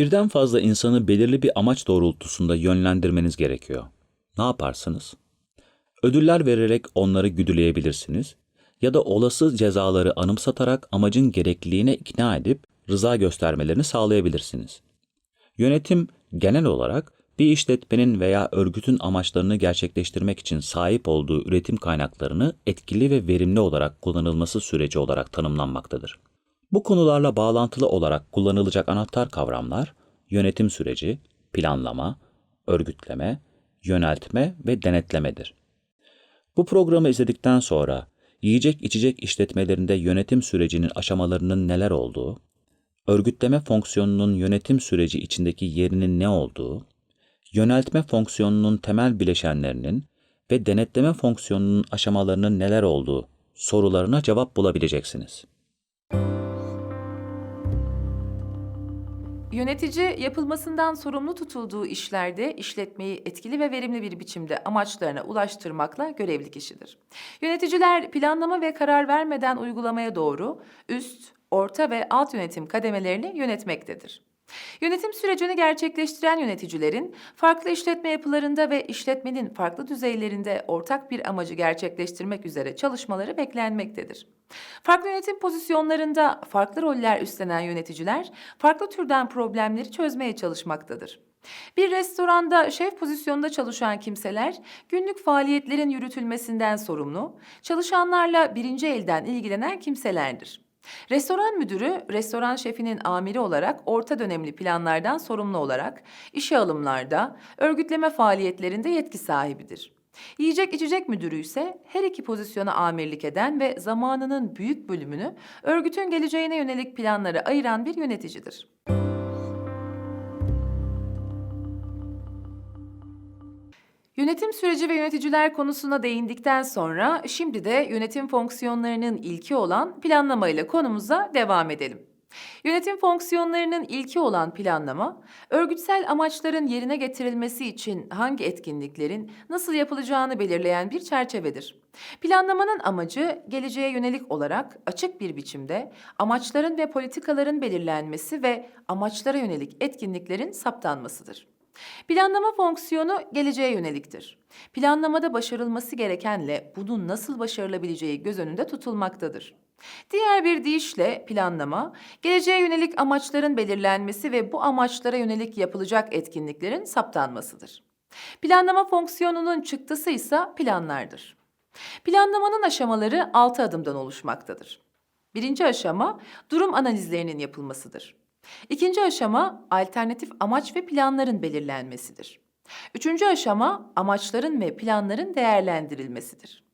Birden fazla insanı belirli bir amaç doğrultusunda yönlendirmeniz gerekiyor. Ne yaparsınız? Ödüller vererek onları güdüleyebilirsiniz ya da olası cezaları anımsatarak amacın gerekliliğine ikna edip rıza göstermelerini sağlayabilirsiniz. Yönetim genel olarak bir işletmenin veya örgütün amaçlarını gerçekleştirmek için sahip olduğu üretim kaynaklarını etkili ve verimli olarak kullanılması süreci olarak tanımlanmaktadır. Bu konularla bağlantılı olarak kullanılacak anahtar kavramlar yönetim süreci, planlama, örgütleme, yöneltme ve denetlemedir. Bu programı izledikten sonra yiyecek içecek işletmelerinde yönetim sürecinin aşamalarının neler olduğu, örgütleme fonksiyonunun yönetim süreci içindeki yerinin ne olduğu, yöneltme fonksiyonunun temel bileşenlerinin ve denetleme fonksiyonunun aşamalarının neler olduğu sorularına cevap bulabileceksiniz. Yönetici yapılmasından sorumlu tutulduğu işlerde işletmeyi etkili ve verimli bir biçimde amaçlarına ulaştırmakla görevli kişidir. Yöneticiler planlama ve karar vermeden uygulamaya doğru üst, orta ve alt yönetim kademelerini yönetmektedir. Yönetim sürecini gerçekleştiren yöneticilerin farklı işletme yapılarında ve işletmenin farklı düzeylerinde ortak bir amacı gerçekleştirmek üzere çalışmaları beklenmektedir. Farklı yönetim pozisyonlarında farklı roller üstlenen yöneticiler farklı türden problemleri çözmeye çalışmaktadır. Bir restoranda şef pozisyonunda çalışan kimseler günlük faaliyetlerin yürütülmesinden sorumlu, çalışanlarla birinci elden ilgilenen kimselerdir. Restoran müdürü, restoran şefinin amiri olarak orta dönemli planlardan sorumlu olarak işe alımlarda, örgütleme faaliyetlerinde yetki sahibidir. Yiyecek içecek müdürü ise her iki pozisyona amirlik eden ve zamanının büyük bölümünü örgütün geleceğine yönelik planlara ayıran bir yöneticidir. Yönetim süreci ve yöneticiler konusuna değindikten sonra şimdi de yönetim fonksiyonlarının ilki olan planlama ile konumuza devam edelim. Yönetim fonksiyonlarının ilki olan planlama, örgütsel amaçların yerine getirilmesi için hangi etkinliklerin nasıl yapılacağını belirleyen bir çerçevedir. Planlamanın amacı geleceğe yönelik olarak açık bir biçimde amaçların ve politikaların belirlenmesi ve amaçlara yönelik etkinliklerin saptanmasıdır. Planlama fonksiyonu geleceğe yöneliktir. Planlamada başarılması gerekenle bunun nasıl başarılabileceği göz önünde tutulmaktadır. Diğer bir deyişle planlama, geleceğe yönelik amaçların belirlenmesi ve bu amaçlara yönelik yapılacak etkinliklerin saptanmasıdır. Planlama fonksiyonunun çıktısı ise planlardır. Planlamanın aşamaları altı adımdan oluşmaktadır. Birinci aşama durum analizlerinin yapılmasıdır. İkinci aşama alternatif amaç ve planların belirlenmesidir. Üçüncü aşama amaçların ve planların değerlendirilmesidir.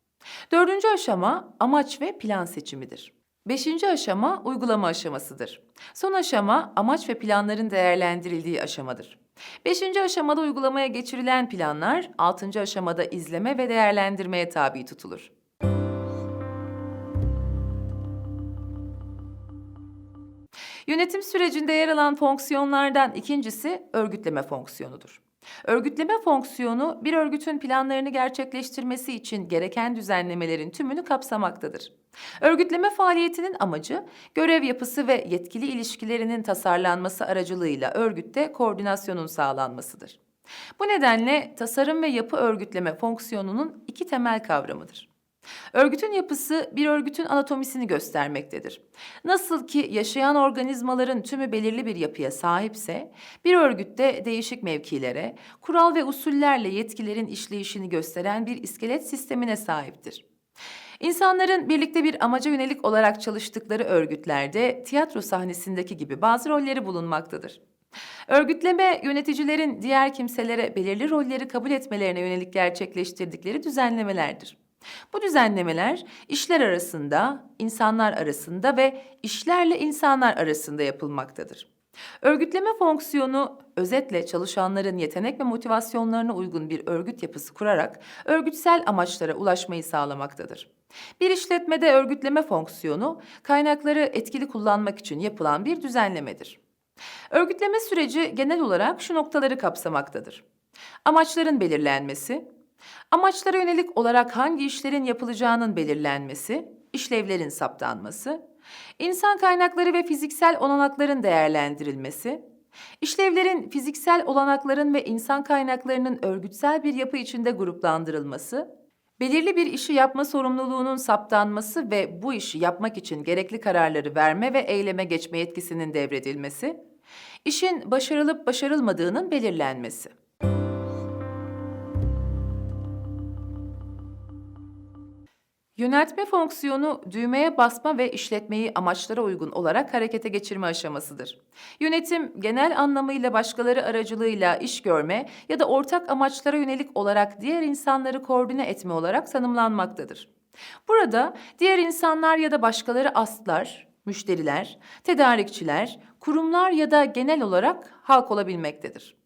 Dördüncü aşama amaç ve plan seçimidir. Beşinci aşama uygulama aşamasıdır. Son aşama amaç ve planların değerlendirildiği aşamadır. Beşinci aşamada uygulamaya geçirilen planlar, altıncı aşamada izleme ve değerlendirmeye tabi tutulur. Yönetim sürecinde yer alan fonksiyonlardan ikincisi örgütleme fonksiyonudur. Örgütleme fonksiyonu bir örgütün planlarını gerçekleştirmesi için gereken düzenlemelerin tümünü kapsamaktadır. Örgütleme faaliyetinin amacı görev yapısı ve yetkili ilişkilerinin tasarlanması aracılığıyla örgütte koordinasyonun sağlanmasıdır. Bu nedenle tasarım ve yapı örgütleme fonksiyonunun iki temel kavramıdır. Örgütün yapısı bir örgütün anatomisini göstermektedir. Nasıl ki yaşayan organizmaların tümü belirli bir yapıya sahipse, bir örgütte değişik mevkilere, kural ve usullerle yetkilerin işleyişini gösteren bir iskelet sistemine sahiptir. İnsanların birlikte bir amaca yönelik olarak çalıştıkları örgütlerde tiyatro sahnesindeki gibi bazı rolleri bulunmaktadır. Örgütleme, yöneticilerin diğer kimselere belirli rolleri kabul etmelerine yönelik gerçekleştirdikleri düzenlemelerdir. Bu düzenlemeler işler arasında, insanlar arasında ve işlerle insanlar arasında yapılmaktadır. Örgütleme fonksiyonu özetle çalışanların yetenek ve motivasyonlarına uygun bir örgüt yapısı kurarak örgütsel amaçlara ulaşmayı sağlamaktadır. Bir işletmede örgütleme fonksiyonu kaynakları etkili kullanmak için yapılan bir düzenlemedir. Örgütleme süreci genel olarak şu noktaları kapsamaktadır. Amaçların belirlenmesi, Amaçlara yönelik olarak hangi işlerin yapılacağının belirlenmesi, işlevlerin saptanması, insan kaynakları ve fiziksel olanakların değerlendirilmesi, İşlevlerin fiziksel olanakların ve insan kaynaklarının örgütsel bir yapı içinde gruplandırılması, belirli bir işi yapma sorumluluğunun saptanması ve bu işi yapmak için gerekli kararları verme ve eyleme geçme yetkisinin devredilmesi, işin başarılıp başarılmadığının belirlenmesi. Yöneltme fonksiyonu düğmeye basma ve işletmeyi amaçlara uygun olarak harekete geçirme aşamasıdır. Yönetim genel anlamıyla başkaları aracılığıyla iş görme ya da ortak amaçlara yönelik olarak diğer insanları koordine etme olarak tanımlanmaktadır. Burada diğer insanlar ya da başkaları astlar, müşteriler, tedarikçiler, kurumlar ya da genel olarak halk olabilmektedir.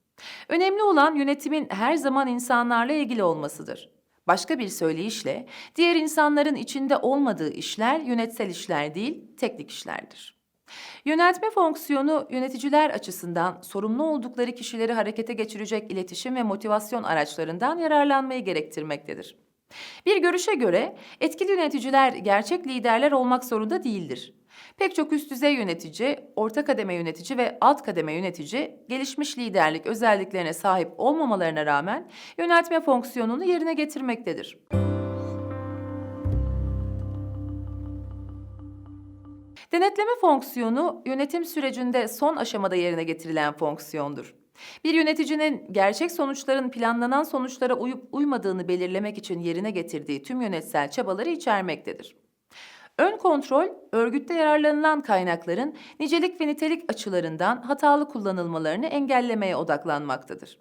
Önemli olan yönetimin her zaman insanlarla ilgili olmasıdır. Başka bir söyleyişle, diğer insanların içinde olmadığı işler yönetsel işler değil, teknik işlerdir. Yöneltme fonksiyonu yöneticiler açısından sorumlu oldukları kişileri harekete geçirecek iletişim ve motivasyon araçlarından yararlanmayı gerektirmektedir. Bir görüşe göre etkili yöneticiler gerçek liderler olmak zorunda değildir. Pek çok üst düzey yönetici, orta kademe yönetici ve alt kademe yönetici gelişmiş liderlik özelliklerine sahip olmamalarına rağmen yöneltme fonksiyonunu yerine getirmektedir. Denetleme fonksiyonu yönetim sürecinde son aşamada yerine getirilen fonksiyondur. Bir yöneticinin gerçek sonuçların planlanan sonuçlara uyup uymadığını belirlemek için yerine getirdiği tüm yönetsel çabaları içermektedir. Ön kontrol, örgütte yararlanılan kaynakların nicelik ve nitelik açılarından hatalı kullanılmalarını engellemeye odaklanmaktadır.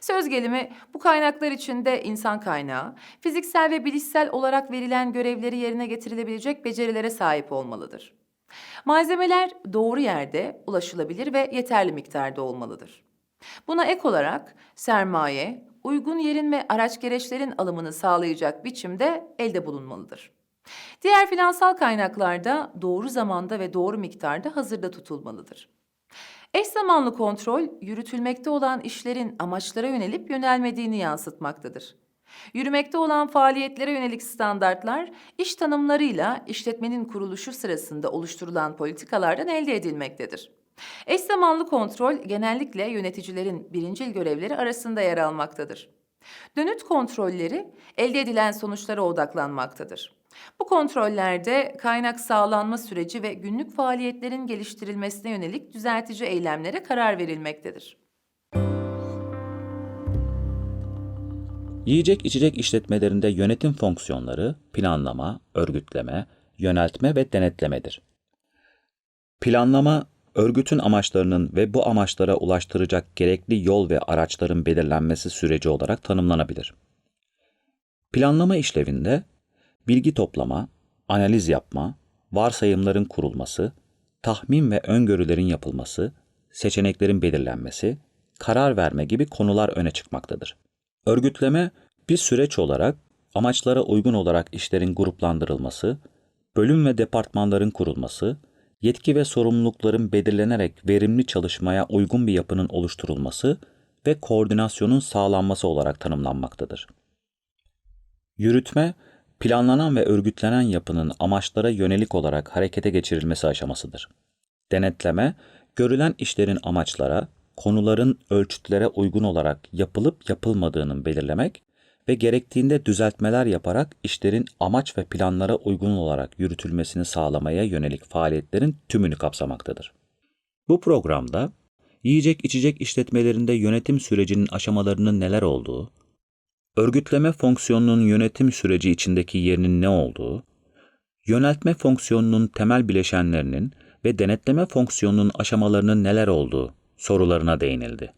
Söz gelimi bu kaynaklar içinde insan kaynağı, fiziksel ve bilişsel olarak verilen görevleri yerine getirilebilecek becerilere sahip olmalıdır. Malzemeler doğru yerde, ulaşılabilir ve yeterli miktarda olmalıdır. Buna ek olarak sermaye, uygun yerin ve araç gereçlerin alımını sağlayacak biçimde elde bulunmalıdır. Diğer finansal kaynaklar da doğru zamanda ve doğru miktarda hazırda tutulmalıdır. Eş zamanlı kontrol, yürütülmekte olan işlerin amaçlara yönelip yönelmediğini yansıtmaktadır. Yürümekte olan faaliyetlere yönelik standartlar, iş tanımlarıyla işletmenin kuruluşu sırasında oluşturulan politikalardan elde edilmektedir. Eş zamanlı kontrol genellikle yöneticilerin birincil görevleri arasında yer almaktadır. Dönüt kontrolleri elde edilen sonuçlara odaklanmaktadır. Bu kontrollerde kaynak sağlanma süreci ve günlük faaliyetlerin geliştirilmesine yönelik düzeltici eylemlere karar verilmektedir. Yiyecek içecek işletmelerinde yönetim fonksiyonları planlama, örgütleme, yöneltme ve denetlemedir. Planlama, örgütün amaçlarının ve bu amaçlara ulaştıracak gerekli yol ve araçların belirlenmesi süreci olarak tanımlanabilir. Planlama işlevinde bilgi toplama, analiz yapma, varsayımların kurulması, tahmin ve öngörülerin yapılması, seçeneklerin belirlenmesi, karar verme gibi konular öne çıkmaktadır. Örgütleme bir süreç olarak amaçlara uygun olarak işlerin gruplandırılması, bölüm ve departmanların kurulması, yetki ve sorumlulukların belirlenerek verimli çalışmaya uygun bir yapının oluşturulması ve koordinasyonun sağlanması olarak tanımlanmaktadır. Yürütme, planlanan ve örgütlenen yapının amaçlara yönelik olarak harekete geçirilmesi aşamasıdır. Denetleme, görülen işlerin amaçlara, konuların ölçütlere uygun olarak yapılıp yapılmadığını belirlemek ve gerektiğinde düzeltmeler yaparak işlerin amaç ve planlara uygun olarak yürütülmesini sağlamaya yönelik faaliyetlerin tümünü kapsamaktadır. Bu programda yiyecek içecek işletmelerinde yönetim sürecinin aşamalarının neler olduğu, örgütleme fonksiyonunun yönetim süreci içindeki yerinin ne olduğu, yöneltme fonksiyonunun temel bileşenlerinin ve denetleme fonksiyonunun aşamalarının neler olduğu sorularına değinildi.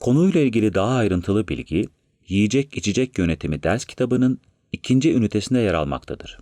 Konuyla ilgili daha ayrıntılı bilgi, Yiyecek İçecek Yönetimi ders kitabının ikinci ünitesinde yer almaktadır.